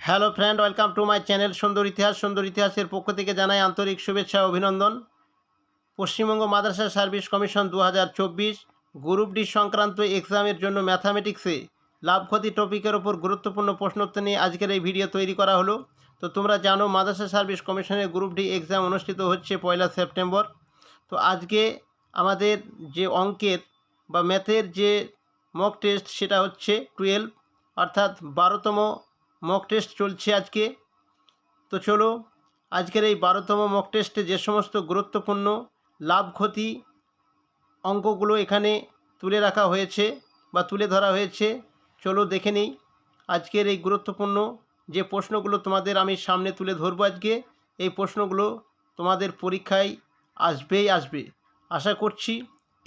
Hello friend, welcome to my channel সুন্দর ইতিহাস। সুন্দর ইতিহাসের পক্ষ থেকে জানাই আন্তরিক শুভেচ্ছা অভিনন্দন। পশ্চিমবঙ্গ মাদ্রাসা সার্ভিস কমিশন দু হাজার চব্বিশ গ্রুপ ডি সংক্রান্ত এক্সামের জন্য ম্যাথামেটিক্সে লাভ ক্ষতি টপিকের ওপর গুরুত্বপূর্ণ প্রশ্নোত্তর নিয়ে আজকের এই ভিডিও তৈরি করা হলো। তো তোমরা জানো, মাদ্রাসা সার্ভিস কমিশনের গ্রুপ ডি এক্সাম অনুষ্ঠিত হচ্ছে পয়লা সেপ্টেম্বর। তো আজকে আমাদের যে অঙ্কের বা ম্যাথের যে মক টেস্ট সেটা হচ্ছে টুয়েলভ অর্থাৎ বারোতম মক টেস্ট চলছে আজকে। তো চলো, আজকের এই বারোতম মক টেস্টে যে সমস্ত গুরুত্বপূর্ণ লাভ ক্ষতি অঙ্কগুলো এখানে তুলে রাখা হয়েছে বা তুলে ধরা হয়েছে, চলো দেখে নিই। আজকের এই গুরুত্বপূর্ণ যে প্রশ্নগুলো তোমাদের আমি সামনে তুলে ধরবো আজকে, এই প্রশ্নগুলো তোমাদের পরীক্ষায় আসবেই আসবে। আশা করছি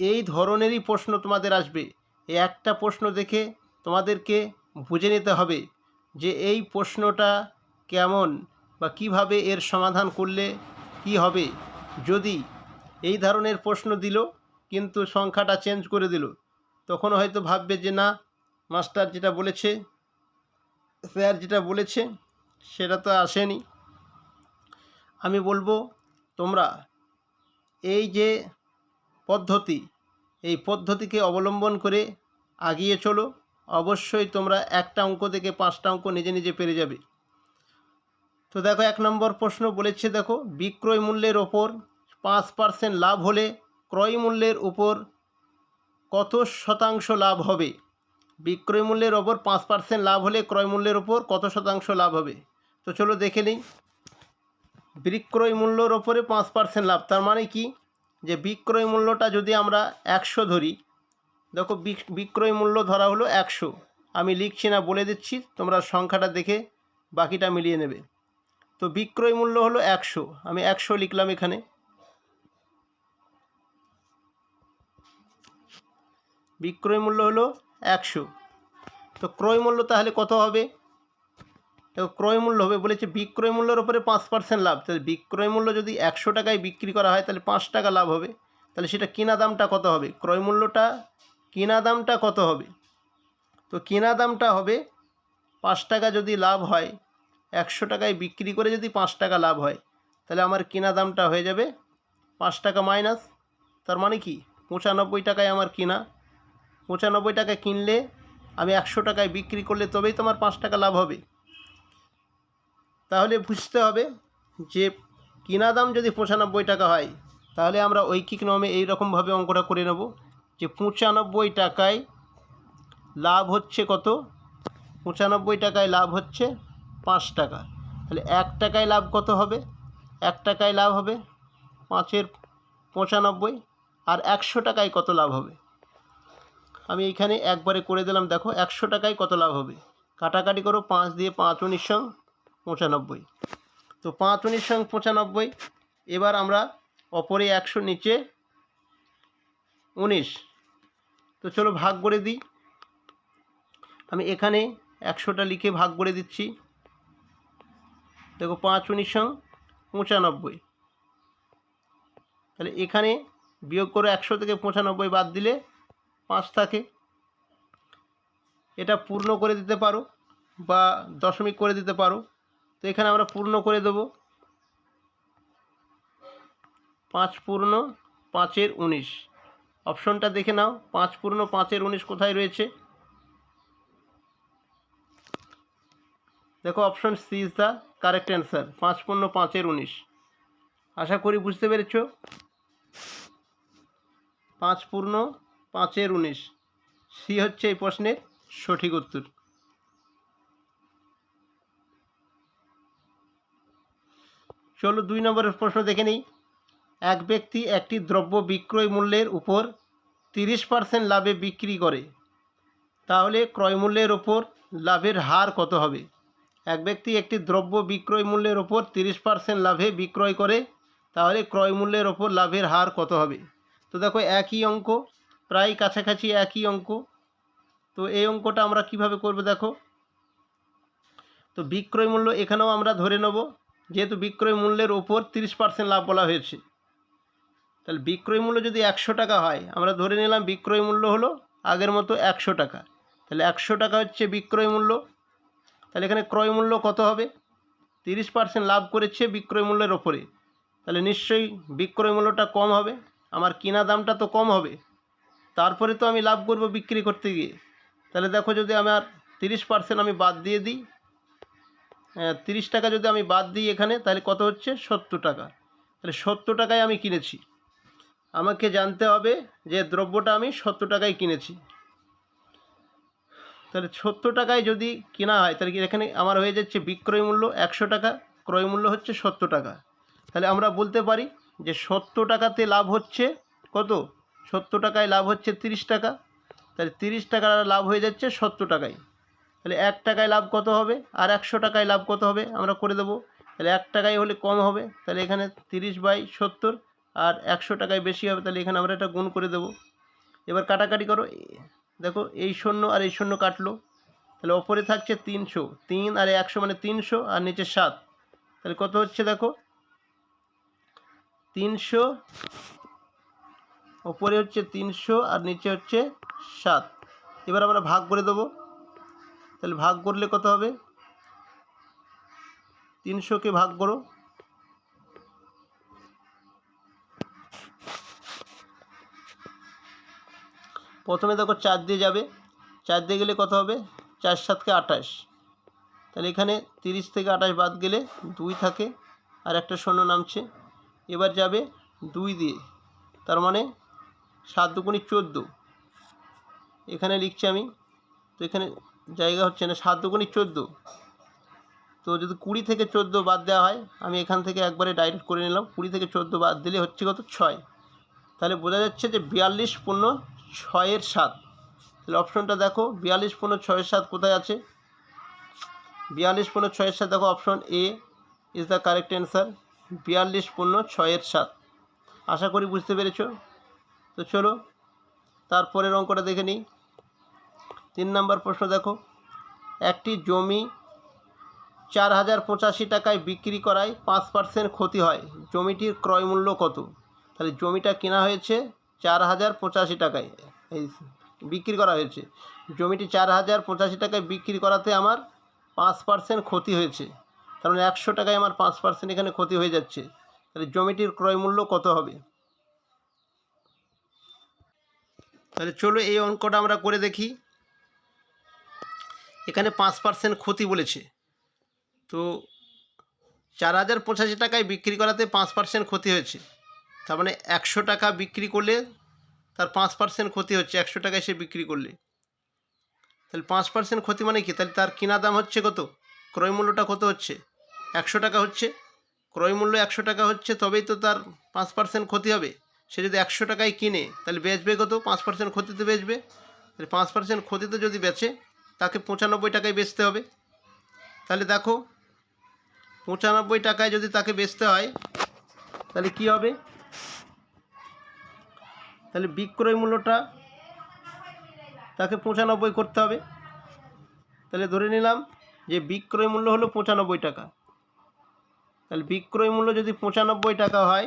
এই ধরনেরই প্রশ্ন তোমাদের আসবে। এই একটা প্রশ্ন দেখে তোমাদেরকে বুঝে নিতে হবে। যে এই প্রশ্নটা কেমন বা কীভাবে এর সমাধান করলে কি হবে? যদি এই ধরনের প্রশ্ন দিল, কিন্তু সংখ্যাটা চেঞ্জ করে দিল, তখন হয়তো ভাববে যে না, মাস্টার যেটা বলেছে, স্যার যেটা বলেছে, সেটা তো আসেনি। আমি বলব, তোমরা এই যে পদ্ধতি, এই পদ্ধতিকে অবলম্বন করে আগিয়ে চলো। অবশ্যই তোমরা একটা অঙ্ক থেকে পাঁচটা অঙ্ক নিজে নিজে পেরে যাবে। তো দেখো, এক নম্বর প্রশ্ন বলেছে, দেখো, বিক্রয় মূল্যের ওপর পাঁচ পার্সেন্ট লাভ হলে ক্রয় মূল্যের উপর কত শতাংশ লাভ হবে? বিক্রয় মূল্যের ওপর পাঁচ পার্সেন্ট লাভ হলে ক্রয় মূল্যের ওপর কত শতাংশ লাভ হবে? তো চলো দেখে নিই। বিক্রয় মূল্যর ওপরে পাঁচ পার্সেন্ট লাভ, তার মানে কি? যে বিক্রয় মূল্যটা যদি আমরা একশো ধরি দেখো বিক- বিক্রয় মূল্য ধরা হলো একশো। আমি লিখছি না, বলে দিচ্ছি, তোমরা সংখ্যাটা দেখে বাকিটা মিলিয়ে নেবে। তো বিক্রয় মূল্য হলো একশো। আমি একশো লিখলাম এখানে। বিক্রয় মূল্য হলো একশো। তো ক্রয় মূল্য তাহলে কত হবে? দেখো ক্রয় মূল্য হবে, বলেছে বিক্রয় মূল্যের ওপরে পাঁচ পার্সেন্ট লাভ। তাহলে বিক্রয় মূল্য যদি একশো টাকায় বিক্রি করা হয়, তাহলে পাঁচ টাকা লাভ হবে। তাহলে সেটা কেনা দামটা কত হবে? ক্রয় মূল্যটা কিনা দামটা কত হবে? তো কেনা দামটা হবে পাঁচ টাকা যদি লাভ হয়, একশো টাকায় বিক্রি করে যদি পাঁচ টাকা লাভ হয়, তাহলে আমার কেনা দামটা হয়ে যাবে পাঁচ টাকা মাইনাস। তার মানে কি? পঁচানব্বই টাকায় আমার কেনা। পঁচানব্বই টাকায় কিনলে আমি একশো টাকায় বিক্রি করলে তবেই তোমার পাঁচ টাকা লাভ হবে। তাহলে বুঝতে হবে যে কিনা দাম যদি পঁচানব্বই টাকা হয়, তাহলে আমরা ঐকিক নিয়মে এই রকমভাবে অঙ্কটা করে নেব। যে পঁচানব্বই টাকায় লাভ হচ্ছে কত? পঁচানব্বই টাকায় লাভ হচ্ছে পাঁচ টাকা। তাহলে এক টাকায় লাভ কত হবে? এক টাকায় লাভ হবে পাঁচের পঁচানব্বই আর একশো টাকায় কত লাভ হবে? আমি এইখানে একবারে করে দিলাম, দেখো একশো টাকায় কত লাভ হবে? কাটাকাটি করো, পাঁচ দিয়ে পাঁচ উনিশ সং পঁচানব্বই। তো পাঁচ উনিশ সং পঁচানব্বই, এবার আমরা অপরে একশো নিচে উনিশ। তো চলো ভাগ করে দিই। আমি এখানে একশোটা লিখে ভাগ করে দিচ্ছি। দেখো পাঁচ উনিশ সং পঁচানব্বই। তাহলে এখানে বিয়োগ করে একশো থেকে পঁচানব্বই বাদ দিলে পাঁচ থাকে। এটা পূর্ণ করে দিতে পারো বা দশমিক করে দিতে পারো। তো এখানে আমরা পূর্ণ করে দেব। পাঁচ পূর্ণ, পাঁচের উনিশ। অপশনটা দেখে নাও। পাঁচ পূর্ণ পাঁচের উনিশ কোথায় রয়েছে? দেখো, option C is the correct answer, পাঁচ পূর্ণ পাঁচের উনিশ। আশা করি বুঝতে পেরেছ? পাঁচ পূর্ণ পাঁচের উনিশ। সি হচ্ছে এই প্রশ্নের সঠিক উত্তর। চলো, দুই নম্বরের প্রশ্ন দেখে নিই। এক ব্যক্তি একটি দ্রব্য বিক্রয় মূল্যের উপর তিরিশ পার্সেন্ট লাভে বিক্রি করে। তাহলে ক্রয় মূল্যের ওপর লাভের হার কত হবে? এক ব্যক্তি একটি দ্রব্য বিক্রয় মূল্যের ওপর তিরিশ পার্সেন্ট লাভে বিক্রয় করে, তাহলে ক্রয় মূল্যের ওপর লাভের হার কত হবে? তো দেখো, একই অঙ্ক, প্রায় কাছাকাছি একই অঙ্ক। তো এই অঙ্কটা আমরা কীভাবে করব দেখো? তো বিক্রয় মূল্য এখানেও আমরা ধরে নেব, যেহেতু বিক্রয় মূল্যের ওপর তিরিশ পার্সেন্ট লাভ বলা হয়েছে। তাহলে বিক্রয় মূল্য যদি একশো টাকা হয়, আমরা ধরে নিলাম বিক্রয় মূল্য হলো আগের মতো একশো টাকা। তাহলে একশো টাকা হচ্ছে বিক্রয় মূল্য। তাহলে এখানে ক্রয় মূল্য কত হবে? তিরিশ পার্সেন্ট লাভ করেছে বিক্রয় মূল্যের ওপরে। তাহলে নিশ্চয়ই বিক্রয় মূল্যটা কম হবে। আমার কিনা দামটা তো কম হবে। তারপরে তো আমি লাভ করব বিক্রি করতে গিয়ে। তাহলে দেখো যদি আমার তিরিশ পার্সেন্ট আমি বাদ দিয়ে দিই তিরিশ টাকা যদি আমি বাদ দিই এখানে, তাহলে কত হচ্ছে? সত্তর টাকা। তাহলে সত্তর টাকায় আমি কিনেছি। আমাকে জানতে হবে যে দ্রব্যটা আমি সত্তর টাকায় কিনেছি। তাহলে সত্তর টাকায় যদি কেনা হয়, তাহলে এখানে আমার হয়ে যাচ্ছে বিক্রয় মূল্য একশো টাকা, ক্রয় মূল্য হচ্ছে সত্তর টাকা। তাহলে আমরা বলতে পারি যে সত্তর টাকাতে লাভ হচ্ছে কত? সত্তর টাকায় লাভ হচ্ছে তিরিশ টাকা। তাহলে তিরিশ টাকার লাভ হয়ে যাচ্ছে সত্তর টাকায়। তাহলে এক টাকায় লাভ কত হবে? আর একশো টাকায় লাভ কত হবে? আমরা করে দেবো। তাহলে এক টাকায় হলে কম হবে। তাহলে এখানে তিরিশ বাই সত্তর আর একশো টাকায় বেশি হবে, তাহলে এখানে আমরা এটা গুণ করে দেবো। এবার কাটাকাটি করো দেখো এই শূন্য আর এই শূন্য কাটলো। তাহলে ওপরে থাকছে তিনশো, তিন আর একশো মানে তিনশো আর নিচে সাত। তাহলে কত হচ্ছে দেখো? তিনশো, ওপরে হচ্ছে তিনশো আর নিচে হচ্ছে সাত। এবার আমরা ভাগ করে দেবো। তাহলে ভাগ করলে কত হবে? তিনশোকে ভাগ করো। প্রথমে দেখো চার দিয়ে যাবে। চার দিয়ে গেলে কত হবে? চার সাতকে আঠাশ। তাহলে এখানে তিরিশ থেকে আঠাশ বাদ গেলে দুই থাকে আর একটা শূন্য নামছে। এবার যাবে দুই দিয়ে। তার মানে সাত দুগুণি চোদ্দ। এখানে লিখছি আমি। তো এখানে জায়গা হচ্ছে না, সাত দুগুণি চোদ্দ। তো যদি কুড়ি থেকে চোদ্দ বাদ দেওয়া হয়, আমি এখান থেকে একবারে ডাইরেক্ট করে নিলাম। কুড়ি থেকে চোদ্দ বাদ দিলে হচ্ছে কত? ছয়। তাহলে বোঝা যাচ্ছে যে বিয়াল্লিশ পূর্ণ ছয়ের সাত। তাহলে অপশনটা দেখো, বিয়াল্লিশ পূর্ণ ছয়ের সাত কোথায় আছে? বিয়াল্লিশ পূর্ণ ছয়ের সাত, দেখো option A is the correct answer বিয়াল্লিশ পূর্ণ ছয়ের সাত। আশা করি বুঝতে পেরেছ? তো চলো, তারপরের অঙ্কটা দেখে নিই। তিন নম্বর প্রশ্ন দেখো, একটি জমি চার হাজার পঁচাশি টাকায় বিক্রি করায় পাঁচ পার্সেন্ট ক্ষতি হয়, জমিটির ক্রয় মূল্য কত? তাহলে জমিটা কেনা হয়েছে চার হাজার পঁচাশি টাকায়। এই বিক্রি করা হয়েছে। জমিটি চার হাজার পঁচাশি টাকায় বিক্রি করাতে আমার পাঁচ পার্সেন্ট ক্ষতি হয়েছে। কারণ একশো টাকায় আমার পাঁচ পার্সেন্ট এখানে ক্ষতি হয়ে যাচ্ছে। তাহলে জমিটির ক্রয় মূল্য কত হবে? তাহলে চলো এই অঙ্কটা আমরা করে দেখি। এখানে পাঁচ পার্সেন্ট ক্ষতি বলেছে। তো চার হাজার পঁচাশি টাকায় বিক্রি করাতে পাঁচ পার্সেন্ট ক্ষতি হয়েছে। তার মানে একশো টাকা বিক্রি করলে তার পাঁচ পার্সেন্ট ক্ষতি হচ্ছে, একশো টাকায় সে বিক্রি করলে। তাহলে পাঁচ পার্সেন্ট ক্ষতি মানে কি? তাহলে তার কিনা দাম হচ্ছে কত? ক্রয় মূল্যটা কত হচ্ছে? একশো টাকা হচ্ছে। ক্রয় মূল্য একশো টাকা হচ্ছে, তবেই তো তার পাঁচ পার্সেন্ট ক্ষতি হবে। সে যদি একশো টাকায় কিনে, তাহলে বেচবে কত? পাঁচ পার্সেন্ট ক্ষতিতে বেচবে। তাহলে পাঁচ পার্সেন্ট ক্ষতিতে যদি বেচে, তাকে পঁচানব্বই টাকায় বেচতে হবে। তাহলে দেখো, পঁচানব্বই টাকায় যদি তাকে বেচতে হয়, তাহলে কি হবে? তাহলে বিক্রয় মূল্যটা তাকে পঁচানব্বই করতে হবে। তাহলে ধরে নিলাম যে বিক্রয় মূল্য হলো পঁচানব্বই টাকা। তাহলে বিক্রয় মূল্য যদি পঁচানব্বই টাকা হয়,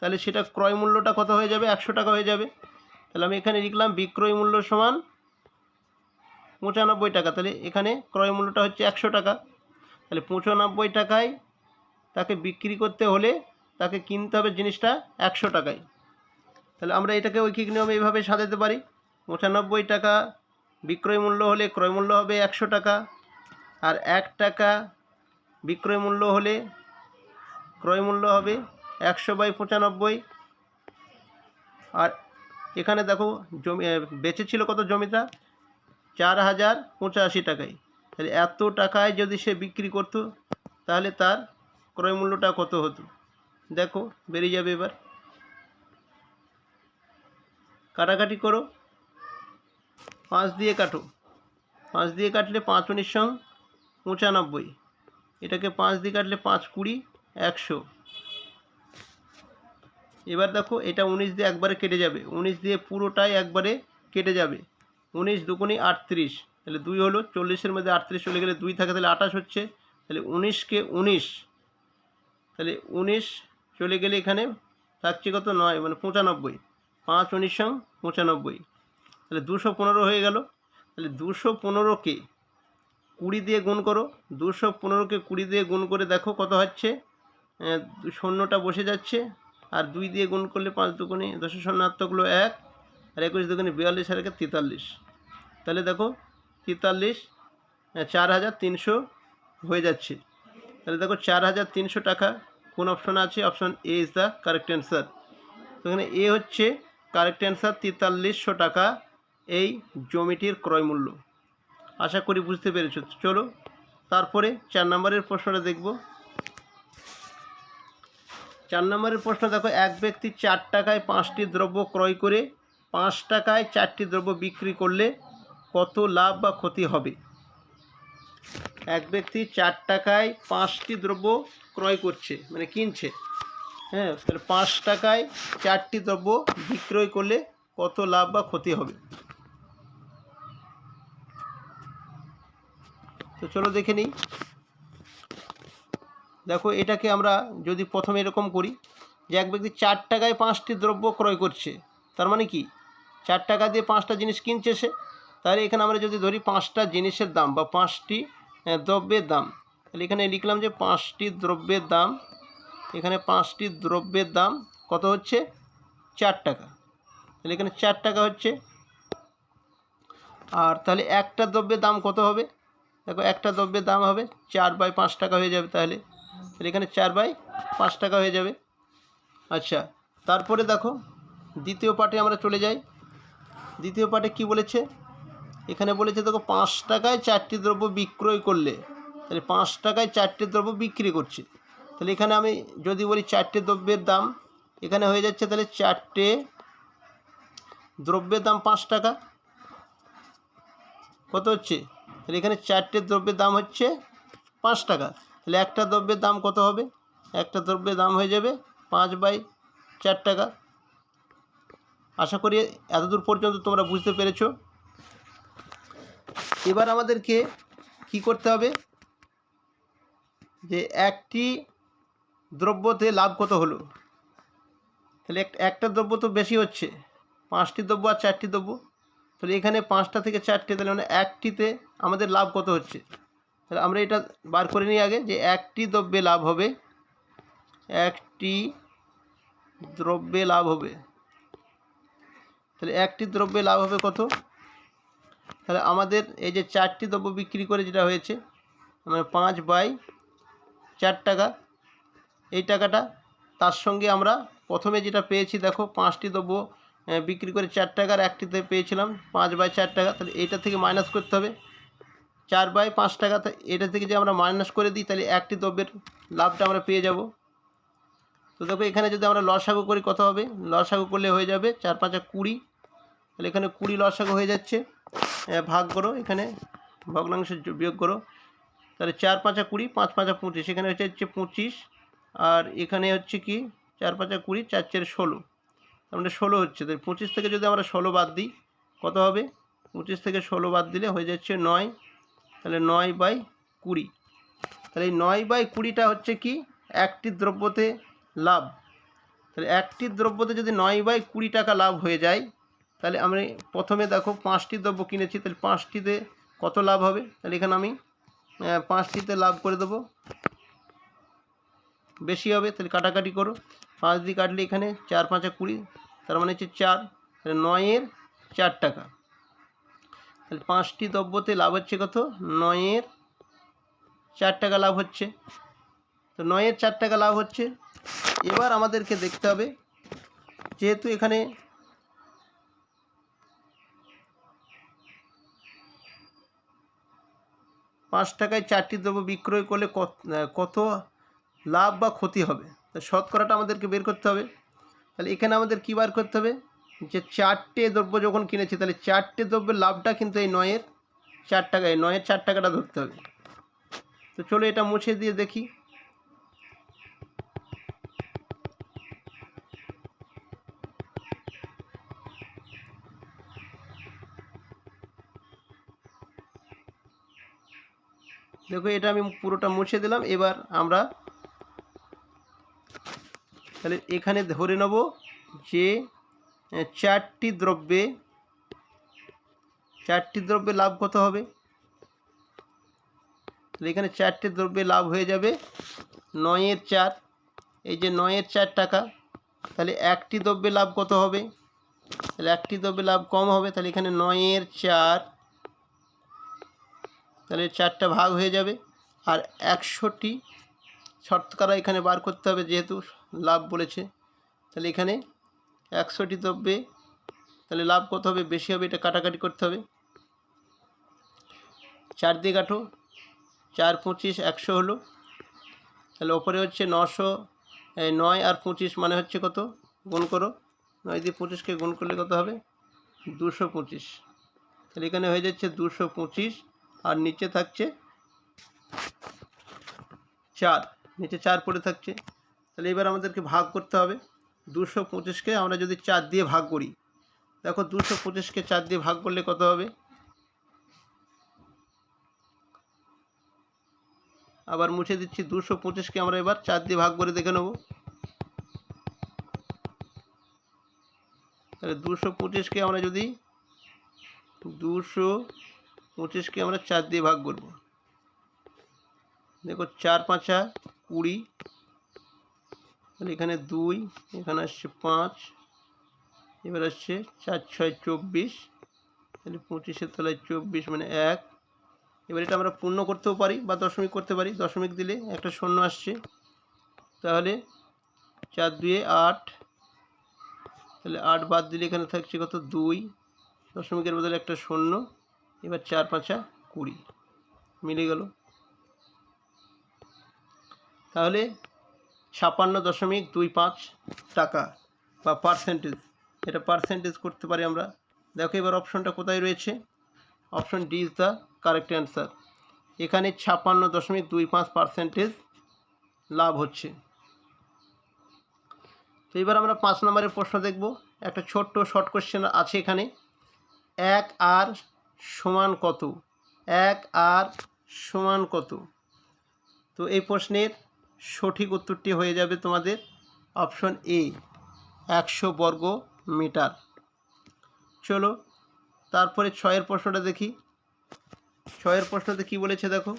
তাহলে সেটা ক্রয় মূল্যটা কত হয়ে যাবে? একশো টাকা হয়ে যাবে। তাহলে আমি এখানে লিখলাম বিক্রয় মূল্য সমান পঁচানব্বই টাকা। তাহলে এখানে ক্রয় মূল্যটা হচ্ছে একশো টাকা। তাহলে পঁচানব্বই টাকায় তাকে বিক্রি করতে হলে তাকে কিনতে হবে জিনিসটা একশো টাকায়। তাহলে আমরা এটাকে ঐকিক নিয়মে এইভাবে সাজাতে পারি। পঁচানব্বই টাকা বিক্রয় মূল্য হলে ক্রয় মূল্য হবে একশো টাকা আর এক টাকা বিক্রয় মূল্য হলে ক্রয় মূল্য হবে একশো বাই পঁচানব্বই। আর এখানে দেখো জমি বেঁচেছিল কত জমিটা? চার হাজার পঁচাশি টাকায়। তাহলে এত টাকায় যদি সে বিক্রি করতো, তাহলে তার ক্রয় মূল্যটা কত হতো? দেখো, বেরিয়ে যাবে এবার। কাটাকাটি করো। পাঁচ দিয়ে কাটো। পাঁচ দিয়ে কাটলে পাঁচ উনিশ সং পঁচানব্বই। এটাকে পাঁচ দিয়ে কাটলে পাঁচ কুড়ি একশো। এবার দেখো এটা উনিশ দিয়ে একবারে কেটে যাবে। উনিশ দিয়ে পুরোটাই একবারে কেটে যাবে। উনিশ দুগুণি আটত্রিশ। তাহলে দুই হলো চল্লিশের মধ্যে আটত্রিশ চলে গেলে দুই থাকে, তাহলে আঠাশ হচ্ছে। তাহলে উনিশকে উনিশ। তাহলে উনিশ চলে গেলে এখানে থাকছে কত? নয় মানে পঁচানব্বই। পাঁচ উনিশ সং পঁচানব্বই। তাহলে দুশো পনেরো হয়ে গেল। তাহলে দুশো পনেরোকে কুড়ি দিয়ে গুণ করো। দুশো পনেরোকে কুড়ি দিয়ে গুণ করে দেখো কত হচ্ছে। শূন্যটা বসে যাচ্ছে। আর দুই দিয়ে গুণ করলে পাঁচ দুগুণে দশ শূন্যাত্মকগুলো এক আর একুশ দুগুণে বিয়াল্লিশ আর একে তেতাল্লিশ। তাহলে দেখো তেতাল্লিশ চার হাজার তিনশো হয়ে যাচ্ছে। তাহলে দেখো চার হাজার তিনশো টাকা কোন অপশন আছে? Option A is the correct answer তো এখানে এ হচ্ছে কারেক্ট অ্যান্সার তেতাল্লিশশো টাকা এই জমিটির ক্রয় মূল্য। আশা করি বুঝতে পেরেছ। চলো, তারপরে চার নম্বরের প্রশ্নটা দেখব। চার নম্বরের প্রশ্ন দেখো, এক ব্যক্তি চার টাকায় পাঁচটি দ্রব্য ক্রয় করে পাঁচ টাকায় চারটি দ্রব্য বিক্রি করলে কত লাভ বা ক্ষতি হবে? এক ব্যক্তি চার টাকায় পাঁচটি দ্রব্য ক্রয় করছে মানে কিনছে হ্যাঁ তাহলে পাঁচ টাকায় চারটি দ্রব্য বিক্রয় করলে কত লাভ বা ক্ষতি হবে? তো চলো দেখে নিই। দেখো, এটাকে আমরা যদি প্রথমে এরকম করি যে এক ব্যক্তি চার টাকায় পাঁচটি দ্রব্য ক্রয় করছে, তার মানে কি? চার টাকা দিয়ে পাঁচটা জিনিস কিনছে সে, তাহলে এখানে আমরা যদি ধরি পাঁচটা জিনিসের দাম বা পাঁচটি দ্রব্যের দাম, তাহলে এখানে লিখলাম যে পাঁচটি দ্রব্যের দাম এখানে পাঁচটি দ্রব্যের দাম কত হচ্ছে? চার টাকা। তাহলে এখানে চার টাকা হচ্ছে। আর তাহলে একটা দ্রব্যের দাম কত হবে? দেখো, একটা দ্রব্যের দাম হবে চার বাই পাঁচ টাকা হয়ে যাবে তাহলে। তাহলে এখানে চার বাই পাঁচ টাকা হয়ে যাবে। আচ্ছা তারপরে দেখো, দ্বিতীয় পার্টে আমরা চলে যাই। দ্বিতীয় পার্টে কি বলেছে? এখানে বলেছে, দেখো, পাঁচ টাকায় চারটি দ্রব্য বিক্রয় করলে, তাহলে পাঁচ টাকায় চারটি দ্রব্য বিক্রি করছে। তাহলে এখানে আমি যদি বলি চারটে দ্রব্যের দাম, এখানে হয়ে যাচ্ছে তাহলে চারটে দ্রব্যের দাম পাঁচ টাকা। কত হচ্ছে? তাহলে এখানে চারটে দ্রব্যের দাম হচ্ছে পাঁচ টাকা। তাহলে একটা দ্রব্যের দাম কত হবে? একটা দ্রব্যের দাম হয়ে যাবে পাঁচ বাই চার টাকা। আশা করি এতদূর পর্যন্ত তোমরা বুঝতে পেরেছ। এবার আমাদেরকে কি করতে হবে? যে একটি দ্রব্যতে লাভ কত হলো? তাহলে এক- একটা দ্রব্য তো বেশি হচ্ছে। পাঁচটি দ্রব্য আর চারটি দ্রব্য। তাহলে এখানে পাঁচটা থেকে চারটে, তাহলে মানে একটিতে আমাদের লাভ কত হচ্ছে? তাহলে আমরা এটা বার করে নিই আগে যে একটি দ্রব্যে লাভ হবে। একটি দ্রব্যে লাভ হবে। তাহলে একটি দ্রব্যে লাভ হবে কত? তাহলে আমাদের এই যে চারটি দ্রব্য বিক্রি করে যেটা হয়েছে মানে পাঁচ বাই চার টাকা এই টাকাটা। তার সঙ্গে আমরা প্রথমে যেটা পেয়েছি, দেখো, পাঁচটি দ্রব্য বিক্রি করে চার টাকার একটিতে পেয়েছিলাম, পাঁচ বাই চার টাকা। তাহলে এইটা থেকে মাইনাস করতে হবে। চার বাই পাঁচ টাকা এটা থেকে যে আমরা মাইনাস করে দিই, তাহলে একটি দ্রব্যের লাভটা আমরা পেয়ে যাব। তো দেখো, এখানে যদি আমরা লসাগু করি, কত হবে? লসাগু করলে হয়ে যাবে চার পাঁচা কুড়ি। তাহলে এখানে কুড়ি লসাগু হয়ে যাচ্ছে। ভাগ করো এখানে, ভগ্নাংশ যোগ- বিয়োগ করো। তাহলে চার পাঁচা কুড়ি, পাঁচ পাঁচা পঁচিশ। এখানে হচ্ছে হচ্ছে পঁচিশ। আর এখানে হচ্ছে কি চার পাঁচা কুড়ি, চার চার ষোলো। তার মানে ষোলো হচ্ছে। তাহলে পঁচিশ থেকে যদি আমরা ষোলো বাদ দিই, কত হবে? পঁচিশ থেকে ষোলো বাদ দিলে হয়ে যাচ্ছে নয়। তাহলে নয় বাই কুড়ি। তাহলে এই নয় বাই কুড়িটা হচ্ছে কি? একটি দ্রব্যতে লাভ। তাহলে একটি দ্রব্যতে যদি নয় বাই কুড়ি টাকা লাভ হয়ে যায়, তাহলে আমি প্রথমে দেখো পাঁচটি দ্রব্য কিনেছি, তাহলে পাঁচটিতে কত লাভ হবে? তাহলে এখানে আমি পাঁচটিতে লাভ করে দেবো। বেশি হবে, তাহলে কাটাকাটি করো। পাঁচ দিয়ে কাটলে এখানে চার, পাঁচা কুড়ি, তার মানে হচ্ছে চার, তাহলে নয়ের চার টাকা। তাহলে পাঁচটি দ্রব্যতে লাভ হচ্ছে কত? নয়ের চার টাকা লাভ হচ্ছে। তো নয়ের চার টাকা লাভ হচ্ছে। এবার আমাদেরকে দেখতে হবে, যেহেতু এখানে পাঁচ টাকায় চারটি দ্রব্য বিক্রয় করলে কত কত লাভ বা ক্ষতি হবে। তা শতকরাটা আমাদেরকে বের করতে হবে। তাহলে এখানে আমাদের কী বার করতে হবে? যে চারটে দ্রব্য যখন কিনেছি, তাহলে চারটে দ্রব্যের লাভটা কিন্তু এই নয়ের চার টাকায় নয়ের চার টাকাটা ধরতে হবে। তো চলো এটা মুছে দিয়ে দেখি। দেখো এটা আমি পুরোটা মুছে দিলাম। এবার আমরা তাহলে এখানে ধরে নেব যে চারটি দ্রব্যে চারটি দ্রব্যে লাভ কত হবে? তাহলে এখানে চারটি দ্রব্যে লাভ হয়ে যাবে নয়ের চার। এই যে নয়ের চার টাকা, তাহলে একটি দ্রব্যে লাভ কত হবে? তাহলে একটি দ্রব্যে লাভ কম হবে, তাহলে এখানে নয়ের চার, তাহলে চারটা ভাগ হয়ে যাবে। আর একশোটি শতকরা এখানে বার করতে হবে যেহেতু লাভ বলেছে, তাহলে এখানে একশোটি দ্রব্যে তাহলে লাভ কত হবে? বেশি হবে, এটা কাটাকাটি করতে হবে। চার দিয়ে কাটো চার পঁচিশ একশো হলো। তাহলে ওপরে হচ্ছে নশো নয় আর পঁচিশ মানে হচ্ছে কত? গুণ করো, নয় দিয়ে পঁচিশকে গুণ করলে কত হবে? দুশো পঁচিশ। তাহলে এখানে হয়ে যাচ্ছে দুশো পঁচিশ আর নিচে থাকছে চার। নিচে চার পড়ে থাকছে। তাহলে এবার আমাদেরকে ভাগ করতে হবে। দুশো পঁচিশকে আমরা যদি চার দিয়ে ভাগ করি, দেখো দুশো পঁচিশকে চার দিয়ে ভাগ করলে কত হবে? আবার মুছে দিচ্ছি, দুশো পঁচিশকে আমরা এবার চার দিয়ে ভাগ করে দেখে নেব। তাহলে দুশো পঁচিশকে আমরা যদি, দুশো পঁচিশকে আমরা চার দিয়ে ভাগ করব। দেখো চার পাঁচা কুড়ি, তাহলে এখানে দুই, এখানে আসছে পাঁচ, এবার আসছে চার, ছয়, চব্বিশ, তাহলে পঁচিশের তলায় চব্বিশ মানে এক, এবার এটা আমরা পূর্ণ করতেও পারি বা দশমিক করতে পারি, দশমিক দিলে একটা শূন্য আসছে, তাহলে চার, দুয়ে আট, তাহলে আট বাদ দিলে এখানে থাকছে কত দুই, দশমিকের বদলে একটা শূন্য, এবার চার, পাঁচা কুড়ি, মিলে গেল। তাহলে ছাপান্ন দশমিক দুই পাঁচ টাকা বা পার্সেন্টেজ এটা পার্সেন্টেজ করতে পারি আমরা। দেখো এবার অপশনটা কোথায় রয়েছে? Option D is the correct answer এখানে ছাপান্ন দশমিক দুই পাঁচ পার্সেন্টেজ লাভ হচ্ছে। তো এবার আমরা পাঁচ নম্বরের প্রশ্ন দেখব। একটা ছোট্ট শর্ট কোশ্চেন আছে এখানে। এক আর সমান কত? এক আর সমান কত? তো এই প্রশ্নের সঠিক উত্তরটি হয়ে যাবে তোমাদের অপশন এ, একশো বর্গ মিটার। চলো, তারপরে ছয়ের প্রশ্নটা দেখি। ছয়ের প্রশ্নতে কি বলেছে দেখো?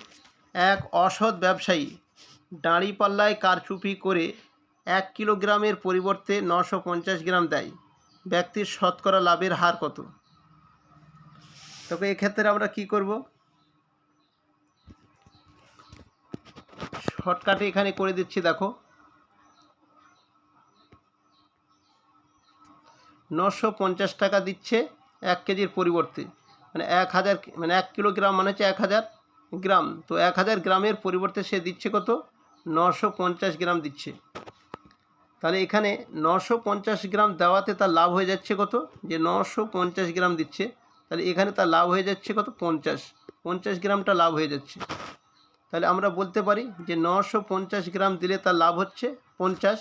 এক অসৎ ব্যবসায়ী দাঁড়িপাল্লায় কারচুপি করে এক কিলোগ্রামের পরিবর্তে নশো পঞ্চাশ গ্রাম দেয়। ব্যক্তির শতকরা লাভের হার কত? তবে এক্ষেত্রে আমরা কি করব? শর্টকাটে এখানে করে দিচ্ছি, দেখো। নশো পঞ্চাশ টাকা দিচ্ছে এক কেজির পরিবর্তে। মানে এক হাজার মানে এক কিলোগ্রাম মানে হচ্ছে এক হাজার গ্রাম। তো এক হাজার গ্রামের পরিবর্তে সে দিচ্ছে কত? নশো পঞ্চাশ গ্রাম দিচ্ছে। তাহলে এখানে নশো পঞ্চাশ গ্রাম দেওয়াতে তার লাভ হয়ে যাচ্ছে কত? যে নশো পঞ্চাশ গ্রাম দিচ্ছে। তাহলে এখানে তার লাভ হয়ে যাচ্ছে কত? পঞ্চাশ। পঞ্চাশ গ্রামটা লাভ হয়ে যাচ্ছে। তাহলে আমরা বলতে পারি যে নশো পঞ্চাশ গ্রাম দিলে তার লাভ হচ্ছে পঞ্চাশ।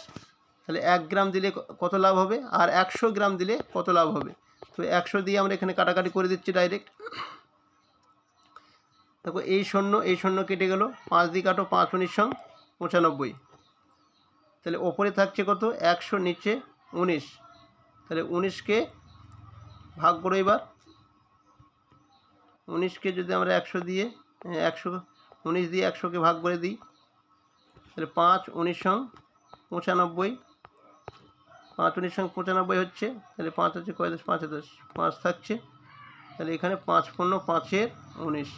তাহলে এক গ্রাম দিলে কত লাভ হবে? আর একশো গ্রাম দিলে কত লাভ হবে? তো একশো দিয়ে আমরা এখানে কাটাকাটি করে দিচ্ছি ডাইরেক্ট দেখো এই শূন্য এই শূন্য কেটে গেল। পাঁচ দিয়ে কাটো পাঁচ উনিশ সং পঁচানব্বই। তাহলে ওপরে থাকছে কত? একশো নিচে উনিশ। তাহলে উনিশকে ভাগ করো এবার। উনিশকে যদি আমরা একশো দিয়ে হ্যাঁ, একশো উনিশ দিয়ে একশোকে ভাগ করে দিই। তাহলে পাঁচ উনিশ সং পঁচানব্বই। পাঁচ উনিশ সঙ্গে পঁচানব্বই হচ্ছে, তাহলে পাঁচ হচ্ছে কয় দশ? পাঁচে দশ। পাঁচ থাকছে, তাহলে এখানে পাঁচ পনেরো পাঁচের উনিশ।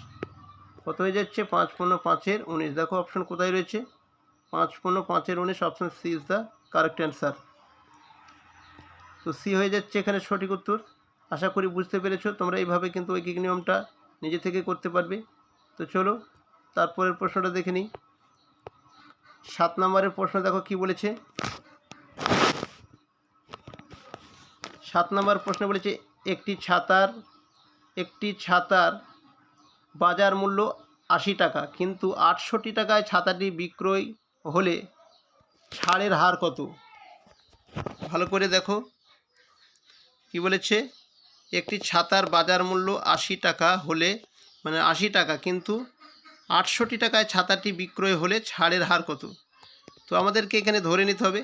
কত হয়ে যাচ্ছে? পাঁচ পনেরো পাঁচের উনিশ। দেখো অপশন কোথায় রয়েছে? পাঁচ পনেরো পাঁচের উনিশ option C is the correct answer তো সি হয়ে যাচ্ছে এখানে সঠিক উত্তর। আশা করি বুঝতে পেরেছ, তোমরা এইভাবে কিন্তু ঐকিক নিয়মটা নিজে থেকে করতে পারবে। তো চলো তারপরের প্রশ্নটা দেখে নিই। সাত নম্বরের প্রশ্ন দেখো কি বলেছে? সাত নম্বর প্রশ্ন বলেছে, একটি ছাতার একটি ছাতার বাজার মূল্য আশি টাকা, কিন্তু আটষট্টি টাকায় ছাতাটি বিক্রয় হলে ছাড়ের হার কত? ভালো করে দেখো। কি বলেছে? একটি ছাতার বাজার মূল্য আশি টাকা হলে মানে আশি টাকা, কিন্তু আটষট্টি টাকায় ছাতাটি বিক্রয় হলে ছাড়ের হার কত? তো আমাদেরকে এখানে ধরে নিতে হবে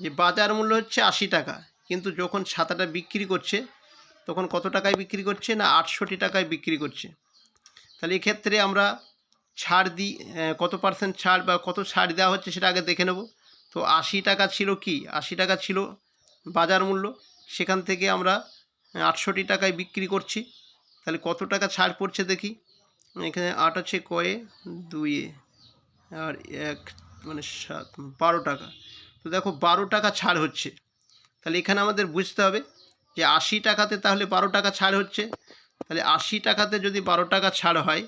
যে বাজার মূল্য হচ্ছে আশি টাকা। কিন্তু যখন ছাতাটা বিক্রি করছে, তখন কত টাকায় বিক্রি করছে না আটষট্টি টাকায় বিক্রি করছে? তাহলে এক্ষেত্রে আমরা ছাড় দিই কত পার্সেন্ট ছাড় বা কত ছাড় দেওয়া হচ্ছে সেটা আগে দেখে নেব। তো আশি টাকা ছিল কি? আশি টাকা ছিল বাজার মূল্য। সেখান থেকে আমরা আটষট্টি টাকায় বিক্রি করছি। তাহলে কত টাকা ছাড় পড়ছে দেখি? এখানে আট আছে কয়ে দুইয়ে আর এক মানে সাত, বারো টাকা। তো দেখো বারো টাকা ছাড় হচ্ছে। তাহলে এখানে আমাদের বুঝতে হবে যে আশি টাকাতে তাহলে বারো টাকা ছাড় হচ্ছে। তাহলে আশি টাকাতে যদি বারো টাকা ছাড় হয়,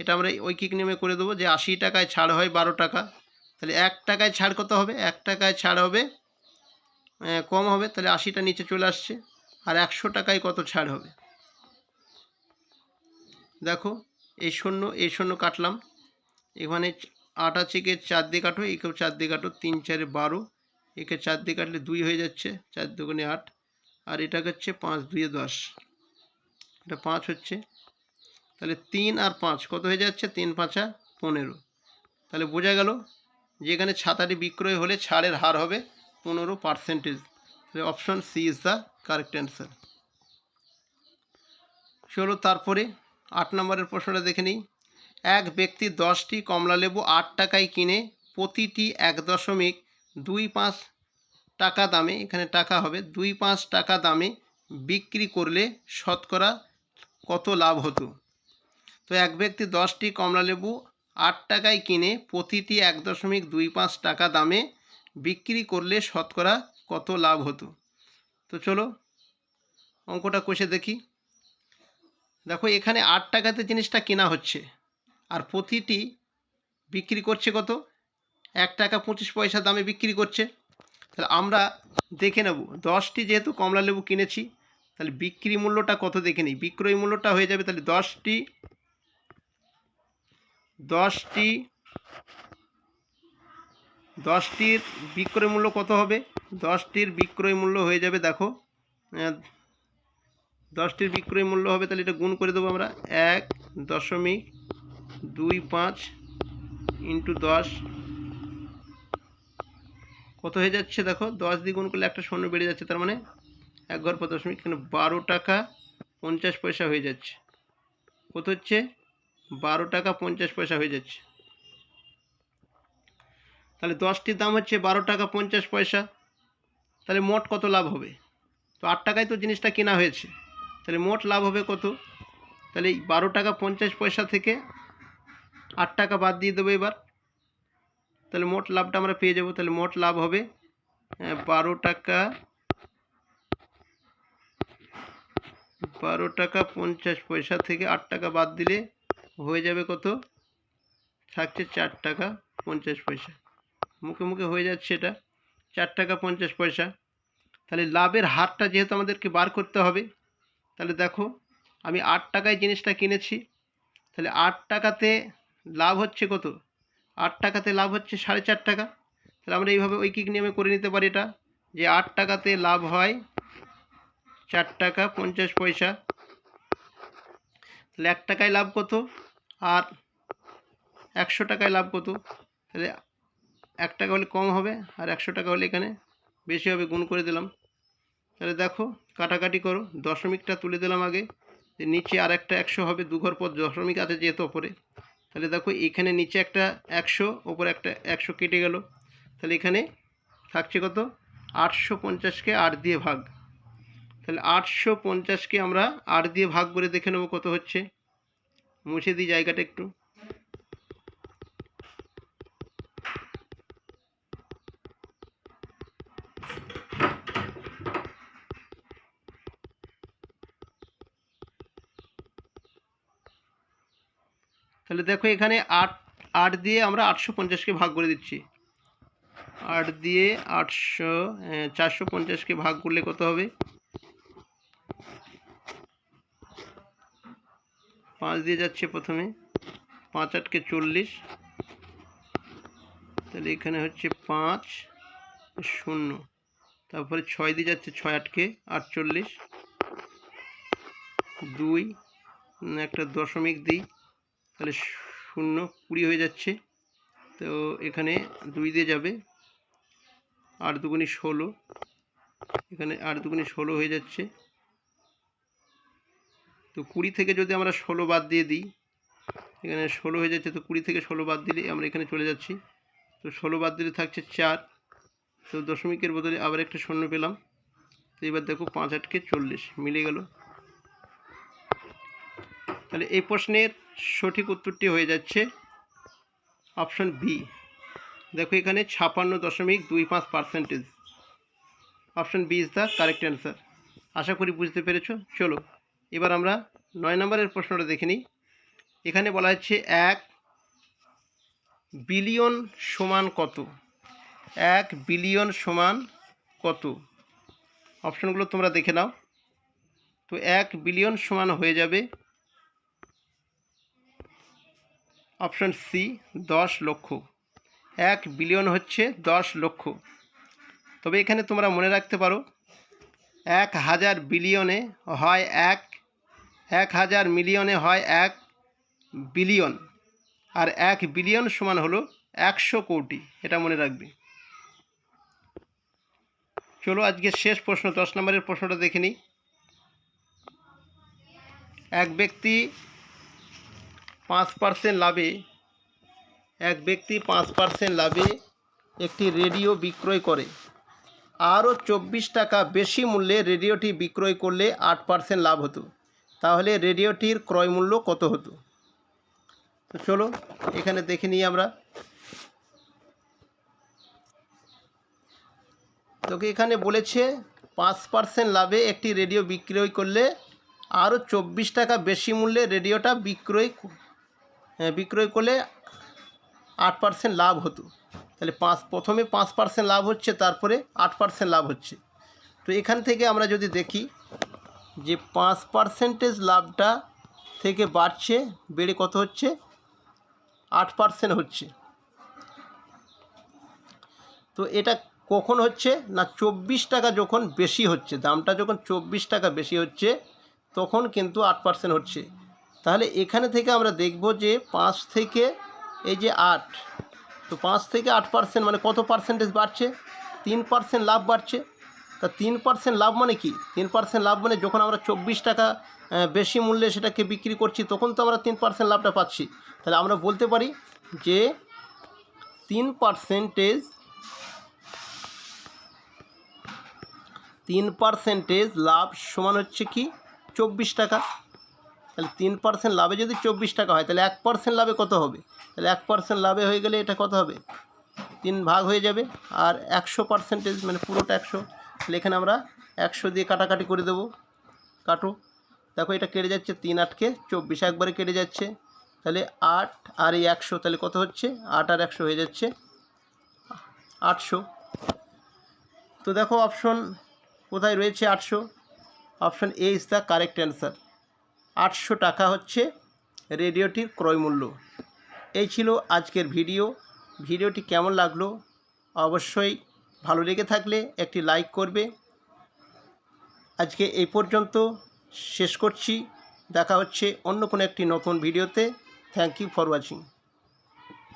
এটা আমরা ঐকিক নিয়মে করে দেবো যে আশি টাকায় ছাড় হয় বারো টাকা। তাহলে এক টাকায় ছাড় কত হবে? এক টাকায় ছাড় হবে কম হবে। তাহলে আশিটা নিচে চলে আসছে। আর একশো টাকায় কত ছাড় হবে? দেখো এই শূন্য এই শূন্য কাটলাম। এখানে আট আছে কে চার দিয়ে কাটো, একেও চার দিয়ে কাটো, তিন, চারে বারো। একে চার দিয়ে কাটলে দুই হয়ে যাচ্ছে, চার দুগুণে আট। আর এটা হচ্ছে পাঁচ দুয়ে দশ। এটা পাঁচ হচ্ছে। তাহলে তিন আর পাঁচ, কত হয়ে যাচ্ছে? তিন পাঁচা পনেরো। তাহলে বোঝা গেল যে এখানে ছাতাটি বিক্রয় হলে ছাড়ের হার হবে পনেরো পার্সেন্টেজ। তাহলে option C is the correct answer. চলো তারপরে আট নম্বরের প্রশ্নটা দেখে নিই। এক ব্যক্তি দশটি কমলালেবু আট টাকায় কিনে, প্রতিটি এক দশমিক দুই পাঁচ টাকা দামে, এখানে টাকা হবে, দুই পাঁচ টাকা দামে বিক্রি করলে শতকরা কত লাভ হতো? তো এক ব্যক্তি দশটি কমলালেবু আট টাকায় কিনে, প্রতিটি এক দশমিক দুই পাঁচ টাকা দামে বিক্রি করলে শতকরা কত লাভ হতো? তো চলো, অঙ্কটা কষে দেখি। দেখো, এখানে আট টাকাতে জিনিসটা কেনা হচ্ছে। আর প্রতিটি বিক্রি করছে কত? এক টাকা পঁচিশ পয়সা দামে বিক্রি করছে। তাহলে আমরা দেখে নেব। দশটি যেহেতু কমলা লেবু কিনেছি, তাহলে বিক্রি মূল্যটা কত দেখে নিই। বিক্রয় মূল্যটা হয়ে যাবে তাহলে দশটি দশটি, দশটির বিক্রয় মূল্য কত হবে? দশটির বিক্রয় মূল্য হয়ে যাবে, দেখো দশটির বিক্রয় মূল্য হবে, তাহলে এটা গুণ করে দেবো আমরা এক দশমিক দুই পাঁচ ইন্টু দশ। কত হয়ে যাচ্ছে দেখো? দশ দিয়ে গুণ করলে একটা শূন্য বেড়ে যাচ্ছে, তার মানে এক ঘর পর দশমিক, এখানে বারো টাকা পঞ্চাশ পয়সা হয়ে যাচ্ছে। কত হচ্ছে? বারো টাকা পঞ্চাশ পয়সা হয়ে যাচ্ছে। তাহলে দশটির দাম হচ্ছে বারো টাকা পঞ্চাশ পয়সা। তাহলে মোট কত লাভ হবে? তো আট টাকায় তো জিনিসটা কেনা হয়েছে। তাহলে মোট লাভ হবে কত? তাহলে বারো টাকা পঞ্চাশ পয়সা থেকে আট টাকা বাদ দিয়ে দেবো এবার। তাহলে মোট লাভটা আমরা পেয়ে যাব। তাহলে মোট লাভ হবে বারো টাকা বারো টাকা পঞ্চাশ পয়সা থেকে আট টাকা বাদ দিলে হয়ে যাবে কত? থাকছে চার টাকা পঞ্চাশ পয়সা। মুখে মুখে হয়ে যাচ্ছে এটা, চার টাকা পঞ্চাশ পয়সা। তাহলে লাভের হারটা যেহেতু আমাদেরকে বার করতে হবে তাহলে দেখো, আমি আট টাকায় জিনিসটা কিনেছি। তাহলে আট টাকাতে লাভ হচ্ছে কত? আট টাকাতে লাভ হচ্ছে সাড়ে চার টাকা। তাহলে আমরা এইভাবে ওই ঐকিক নিয়মে করে নিতে পারি এটা, যে আট টাকাতে লাভ হয় চার টাকা পঞ্চাশ পয়সা। তাহলে এক টাকায় লাভ কত? আর একশো টাকায় লাভ কত? তাহলে এক টাকা হলে কম হবে, আর একশো টাকা হলে এখানে বেশি হবে, গুণ করে দিলাম। তাহলে দেখো কাটাকাটি করো। দশমিকটা তুলে দিলাম আগে। যে নিচে আর একটা একশো হবে দু ঘর পর দশমিক আছে যেহেতু ওপরে। তাহলে দেখো, এখানে নিচে একটা একশো, ওপরে একটা একশো কেটে গেল। তাহলে এখানে থাকছে কত? আটশো পঞ্চাশকে আট দিয়ে ভাগ। তাহলে আটশো পঞ্চাশকে আমরা আট দিয়ে ভাগ করে দেখে নেব কত হচ্ছে। মুছে দিই জায়গাটা একটু। তাহলে দেখো এখানে আট আট দিয়ে আমরা আটশো পঞ্চাশকে ভাগ করে দিচ্ছি। আট দিয়ে আটশো চারশো পঞ্চাশকে ভাগ করলে কত হবে? পাঁচ দিয়ে যাচ্ছে প্রথমে, পাঁচ আটকে চল্লিশ। তাহলে এখানে হচ্ছে পাঁচ, শূন্য। তারপরে ছয় দিয়ে যাচ্ছে ছয় আটকে আটচল্লিশ। দুই, একটা দশমিক দিই। তাহলে শূন্য কুড়ি হয়ে যাচ্ছে। তো এখানে দুই দিয়ে যাবে। আট দুগুনি ষোলো। এখানে আট দুগুনি ষোলো হয়ে যাচ্ছে। তো কুড়ি থেকে যদি আমরা ষোলো বাদ দিয়ে দিই, এখানে ষোলো হয়ে যাচ্ছে, তো কুড়ি থেকে ষোলো বাদ দিলে আমরা এখানে চলে যাচ্ছি। তো ষোলো বাদ দিলে থাকছে চার। তো দশমিকের বদলে আবার একটা শূন্য পেলাম। তো এবার দেখো পাঁচ আটকে চল্লিশ, মিলে গেল। তাহলে এই প্রশ্নের সঠিক উত্তরটি হয়ে যাচ্ছে অপশন বি। দেখো এখানে ছাপান্ন দশমিক দুই পাঁচ percentage option B is the correct answer. আশা করি বুঝতে পেরেছ। চলো, এবার আমরা নয় নম্বরের প্রশ্নটা দেখে নিই। এখানে বলা হচ্ছে এক বিলিয়ন সমান কত? এক বিলিয়ন সমান কত? অপশনগুলো তোমরা দেখে নাও। তো এক বিলিয়ন সমান হয়ে যাবে অপশন সি, দশ লক্ষ। এক বিলিয়ন হচ্ছে দশ লক্ষ। তবে এখানে তোমরা মনে রাখতে পারো, এক হাজার বিলিয়নে হয় এক এক হাজার মিলিয়নে হয় এক বিলিয়ন। আর এক বিলিয়ন সমান হলো একশো কোটি, এটা মনে রাখবে। চলো আজকে শেষ প্রশ্ন, দশ নম্বরের প্রশ্নটা দেখে নিই। এক ব্যক্তি পাঁচ পার্সেন্ট লাভে, এক ব্যক্তি পাঁচ পার্সেন্ট লাভে একটি রেডিও বিক্রয় করে। আরও চব্বিশ টাকা বেশি মূল্যে রেডিওটি বিক্রয় করলে আট পার্সেন্ট লাভ হতো। তাহলে রেডিওটির ক্রয় মূল্য কত হতো? তো চলো, এখানে দেখে নিই আমরা। তোকে এখানে বলেছে পাঁচ পার্সেন্ট লাভে একটি রেডিও বিক্রয় করলে আরও চব্বিশ টাকা বেশি মূল্যে রেডিওটা বিক্রয় বিক্রয় করলে আট পার্সেন্ট লাভ হতো। তাহলে পাঁচ, প্রথমে পাঁচ পার্সেন্ট লাভ হচ্ছে, তারপরে আট পার্সেন্ট লাভ হচ্ছে। তো এখান থেকে আমরা যদি দেখি যে পাঁচ পার্সেন্টেজ লাভটা থেকে বাড়ছে, বেড়ে কত হচ্ছে? আট পার্সেন্ট হচ্ছে। তো এটা কখন হচ্ছে? না, চব্বিশ টাকা যখন বেশি হচ্ছে, দামটা যখন চব্বিশ টাকা বেশি হচ্ছে, তখন কিন্তু আট পার্সেন্ট হচ্ছে। তাহলে এখানে থেকে আমরা দেখব যে পাঁচ থেকে এই যে আট, তো পাঁচ থেকে আট পার্সেন্ট মানে কত পার্সেন্টেজ বাড়ছে? তিন পার্সেন্ট লাভ বাড়ছে। তা তিন পার্সেন্ট লাভ মানে কি? তিন পার্সেন্ট লাভ মানে যখন আমরা চব্বিশ টাকা বেশি মূল্যে সেটাকে বিক্রি করছি, তখন তো আমরা তিন পার্সেন্ট লাভটা পাচ্ছি। তাহলে আমরা বলতে পারি যে তিন পার্সেন্টেজ তিন পার্সেন্টেজ লাভ সমান হচ্ছে কি? চব্বিশ টাকা। তাহলে তিন পার্সেন্ট লাভে যদি চব্বিশ টাকা হয়, তাহলে এক পার্সেন্ট লাভে কত হবে? তাহলে এক পার্সেন্ট লাভে হয়ে গেলে এটা কত হবে? তিন ভাগ হয়ে যাবে। আর একশো পার্সেন্টেজ মানে পুরোটা একশো। তাহলে এখানে আমরা একশো দিয়ে কাটাকাটি করে দেবো। কাটো। দেখো এটা কেটে যাচ্ছে তিন আটকে চব্বিশ, একবারে কেটে যাচ্ছে। তাহলে আট আর এই একশো, তাহলে কত হচ্ছে? আট আর একশো হয়ে যাচ্ছে আটশো। তো দেখো অপশন কোথায় রয়েছে আটশো? Option A is the correct answer আটশো টাকা হচ্ছে রেডিওটির ক্রয়মূল্য এই ছিল আজকের ভিডিও। ভিডিওটি কেমন লাগল? অবশ্যই ভালো লেগে থাকলে একটি লাইক করবে। আজকে এই পর্যন্ত শেষ করছি। দেখা হচ্ছে অন্য কোনো একটি নতুন ভিডিওতে। Thank you for watching